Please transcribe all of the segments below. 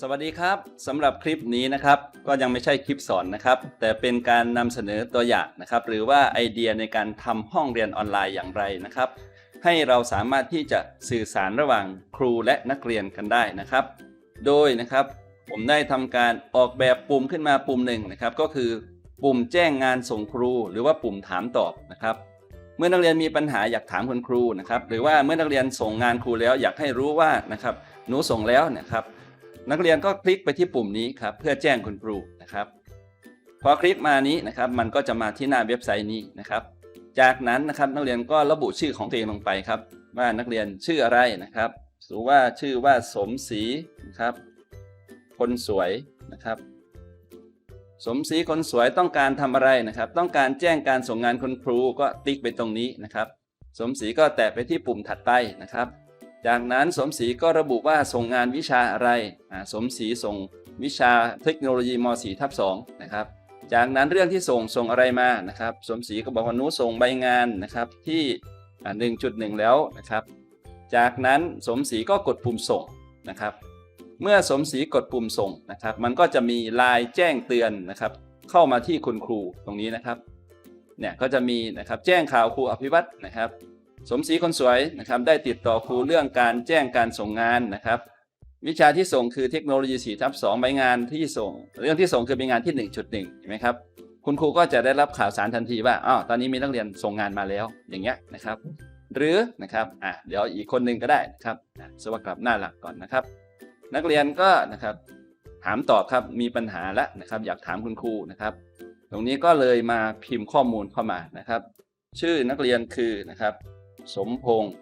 สวัสดีครับสำหรับคลิปนี้นะครับก็ยังไม่ใช่คลิปสอนนะครับ แต่เป็นการนำเสนอตัวอย่างนะครับ หรือว่าไอเดียในการทำห้องเรียนออนไลน์อย่างไรนะครับ ให้เราสามารถที่จะสื่อสารระหว่างครูและนักเรียนกันได้นะครับ โดยนะครับผมได้ทำการออกแบบปุ่มขึ้นมาปุ่มหนึ่งนะครับ ก็คือปุ่มแจ้งงานส่งครู หรือว่าปุ่มถามตอบนะครับเมื่อนักเรียนมีปัญหาอยากถามคุณครูนะครับหรือว่าเมื่อนักเรียนส่งงานครูแล้วอยากให้รู้ว่านะครับหนูส่งแล้วนะครับ นักเรียนก็คลิกไปที่ปุ่มนี้ครับเพื่อแจ้งคุณครูนะครับพอคลิกมานี้นะครับมันก็จะมาที่หน้าเว็บไซต์นี้นะครับ จากนั้นนะครับนักเรียนก็ระบุชื่อของตัวเองลงไปครับ ว่านักเรียนชื่ออะไรนะครับสมมุติว่าชื่อว่าสมศรีนะครับ คนสวยนะครับ สมศรีคนสวยต้องการทำอะไรนะครับ ต้องการแจ้งการส่งงานคุณครูก็ติ๊กไปตรงนี้นะครับ สมศรีก็แตะไปที่ปุ่มถัดไปนะครับ จากนั้นสมศรีก็ระบุว่าส่งงานวิชาอะไร สมศรีส่งวิชาเทคโนโลยีม .4 ทับ2นะครับ จากนั้นเรื่องที่ส่งส่งอะไรมานะครับ สมศรีก็บอกว่านูส่งใบงานนะครับที่ 1.1 แล้วนะครับ จากนั้นสมศรีก็กดปุ่มส่งนะครับ เมื่อสมศรีกดปุ่มส่งนะครับ มันก็จะมีลน์แจ้งเตือนนะครับ เข้ามาที่คุณครูตรงนี้นะครับ เนี่ยก็จะมีนะครับแจ้งข่าวครูอภิวัตนะครับ สมศรีคนสวยนะครับได้ติดต่อครูเรื่องการแจ้งการส่งงานนะครับ วิชาที่ส่งคือเทคโนโลยี4ทับ2ใบงานที่ส่ง เรื่องที่ส่งคือใบงานที่ 1.1เห็นไหมครับคุณครูก็จะได้รับข่าวสารทันทีว่าอ้าวตอนนี้มีนักเรียนส่งงานมาแล้วอย่างเงี้ยนะครับ หรือนะครับอะเดี๋ยวอีกคนหนึ่งก็ได้นะครับสวัสดีครับหน้าหลักก่อนนะครับ นักเรียนก็นะครับถามตอบครับมีปัญหาแล้วนะครับ อยากถามคุณครูนะครับ ตรงนี้ก็เลยมาพิมพ์ข้อมูลเข้ามานะครับ ชื่อนักเรียนคือนะครับ สมพงศ์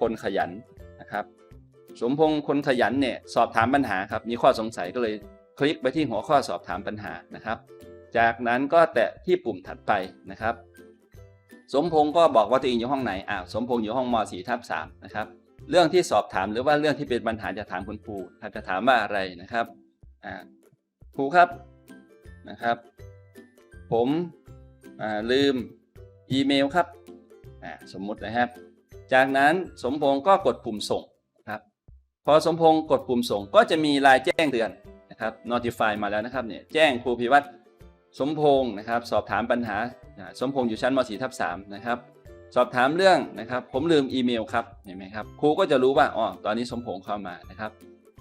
คนขยันนะครับ สมพงศ์คนขยันเนี่ยสอบถามปัญหาครับ มีข้อสงสัยก็เลยคลิกไปที่หัวข้อสอบถามปัญหานะครับ จากนั้นก็แตะที่ปุ่มถัดไปนะครับ สมพงศ์ก็บอกว่าตัวเองอยู่ห้องไหนอ้าวสมพงศ์อยู่ห้องม .4 ทับ3นะครับ เรื่องที่สอบถามหรือว่าเรื่องที่เป็นปัญหาจะถามคุณครูครับจะถามว่าอะไรนะครับอ่าครูครับนะครับ ผมลืมอีเมลครับ อ่าสมมุตินะครับ จากนั้นสมพงศ์ก็กดปุ่มส่งครับ พอสมพงศ์กดปุ่มส่งก็จะมีรายแจ้งเตือนนะครับ notify มาแล้วนะครับเนี่ยแจ้งครูพิวัตรสมพงศ์นะครับ สอบถามปัญหาสมพงศ์อยู่ชั้นม .4 ทับ3นะครับ สอบถามเรื่องนะครับ ผมลืมอีเมลครับเห็นไหมครับครูก็จะรู้ว่าอ๋อตอนนี้สมพงษ์เข้ามานะครับ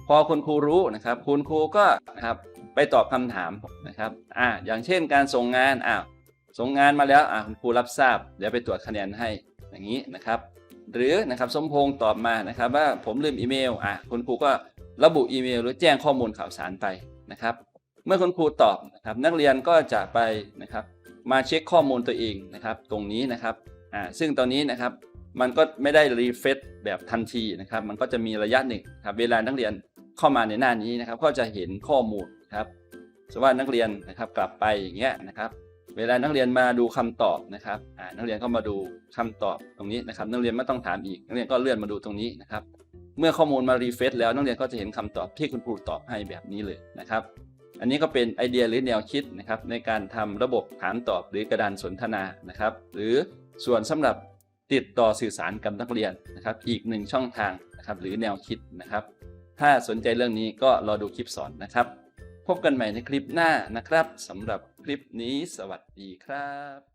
พอคุณครูรู้นะครับ คุณครูก็นะครับไปตอบคำถามนะครับอ่าอย่างเช่นการส่งงานอ้าว ส่งงานมาแล้วอ่าคุณครูรับทราบ เดี๋ยวไปตรวจคะแนนให้อย่างนี้นะครับ หรือนะครับสมพงษ์ตอบมานะครับ ว่าผมลืมอีเมลอะคุณครูก็ระบุอีเมล หรือแจ้งข้อมูลข่าวสารไปนะครับ เมื่อคุณครูตอบนะครับ นักเรียนก็จะไปนะครับ มาเช็คข้อมูลตัวเองนะครับ ตรงนี้นะครับอ่าซึ่งตอนนี้นะครับมันก็ไม่ได้รีเฟซแบบทันทีนะครับ มันก็จะมีระยะหนึ่งครับ เวลานักเรียนเข้ามาในหน้านี้นะครับ ก็จะเห็นข้อมูลครับสว่านักเรียนนะครับกลับไปอย่างเงี้ยนะครับ เวลานักเรียนมาดูคำตอบนะครับนักเรียนก็มาดูคำตอบตรงนี้นะครับ นักเรียนไม่ต้องถามอีก นักเรียนก็เลื่อนมาดูตรงนี้นะครับ เมื่อข้อมูลมารีเฟซแล้วนักเรียนก็จะเห็นคำตอบที่คุณครูตอบให้แบบนี้เลยนะครับ อันนี้ก็เป็นไอเดียหรือแนวคิดนะครับในการทำระบบถามตอบหรือกระดานสนทนานะครับ หรือส่วนสำหรับติดต่อสื่อสารกับนักเรียนนะครับ อีกหนึ่งช่องทางนะครับ หรือแนวคิดนะครับ ถ้าสนใจเรื่องนี้ก็รอดูคลิปสอนนะครับ พบกันใหม่ในคลิปหน้านะครับสำหรับ คลิปนี้สวัสดีครับ